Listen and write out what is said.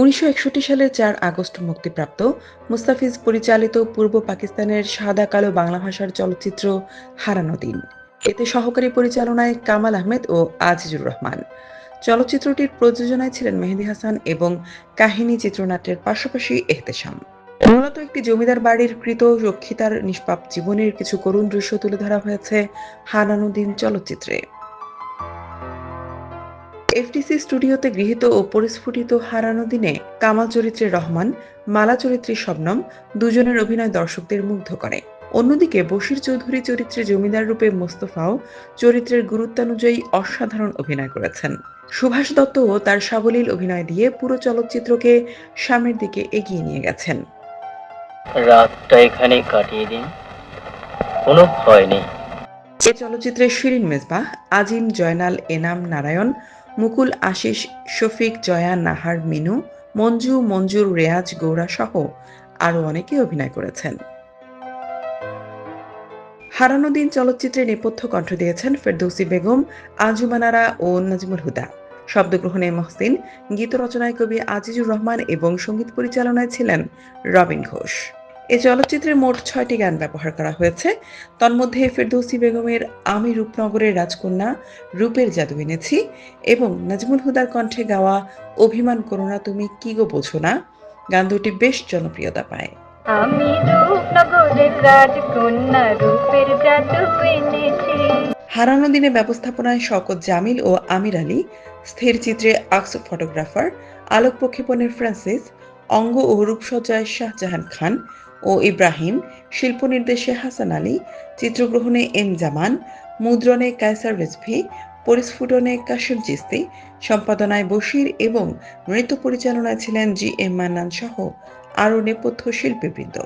উনিশশো সালের চার আগস্ট মুক্তিপ্রাপ্ত মুস্তাফিজ পরিচালিত পূর্ব পাকিস্তানের সাদা কালো বাংলা ভাষার চলচ্চিত্র হারানো দিন। এতে সহকারী পরিচালনায় কামাল আহমেদ ও আজিজুর রহমান। চলচ্চিত্রটির প্রযোজনায় ছিলেন মেহেদি হাসান এবং কাহিনী চিত্রনাট্যের পাশাপাশি এহতেশাম। মূলত একটি জমিদার বাড়ির কৃত রক্ষিতার নিষ্পাপ জীবনের কিছু করুণ দৃশ্য তুলে ধরা হয়েছে হারানো দিন চলচ্চিত্রে। এফটিসি স্টুডিওতে গৃহীত ও পরিস্ফুটিত হারানো দিনে কামাল চরিত্রে রহমান মালা চরিত্রে শবনম দুজনের অভিনয় দর্শকদের মুগ্ধ করে। অন্যদিকে বশির চৌধুরী চরিত্রে জমিদার রূপে মোস্তফাও চরিত্রের গুরুত্বানুযায়ী অসাধারণ অভিনয় করেছেন। সুভাষ দত্তও তার সাবলীল অভিনয় দিয়ে পুরো চলচ্চিত্রকে সামনের দিকে এগিয়ে নিয়ে গেছেন। রাতটা এখানে কাটিয়ে দিন। কোনো ভয় নেই। এ চলচ্চিত্রে শিরিন মেজবাহ আজিম জয়নাল এনাম নারায়ণ মুকুল, আশিস, শফিক, জয়া, নাহার, মিনু, মঞ্জু, মঞ্জুর, রেয়াজ, গৌরা সহ আরও অনেকে অভিনয় করেছেন। হারানো দিন চলচ্চিত্রে নেপথ্য কণ্ঠ দিয়েছেন ফেরদৌসি বেগম আঞ্জুমানারা ও নাজিমুল হুদা। শব্দগ্রহণে মহসিন, গীত রচনায় কবি আজিজুর রহমান এবং সংগীত পরিচালনায় ছিলেন রবিন ঘোষ। এ চলচ্চিত্রে মোট ছয়টি গান ব্যবহার করা হয়েছে। তন্মধ্যে ফেরদৌসি বেগমের আমি রূপনগরের রাজকন্যা রূপের জাদু এনেছি এবং নাজমুল হুদার কণ্ঠে গাওয়া অভিমান করো না তুমি কি গো বোঝো না গান দুটি বেশ জনপ্রিয়তা পায়। আমি রূপনগরের রাজকন্যা রূপের জাদু এনেছি। হারানো দিনে ব্যবস্থাপনায় শওকত জামিল ও আমির আলী স্থির চিত্রে আকস ফটোগ্রাফার আলোক প্রক্ষেপণের ফ্রান্সিস অঙ্গ ও রূপসজ্জায় শাহজাহান খান ও ইব্রাহিম শিল্প নির্দেশে হাসান আলী, চিত্রগ্রহণে এম জামান, মুদ্রণে কায়সার রেজভি পরিস্ফুটনে কাশিম চিস্তি, সম্পাদনায় বশির এবং নৃত্য পরিচালনায় ছিলেন জি এম মান্নান সহ আরও নেপথ্য শিল্পীবৃন্দ।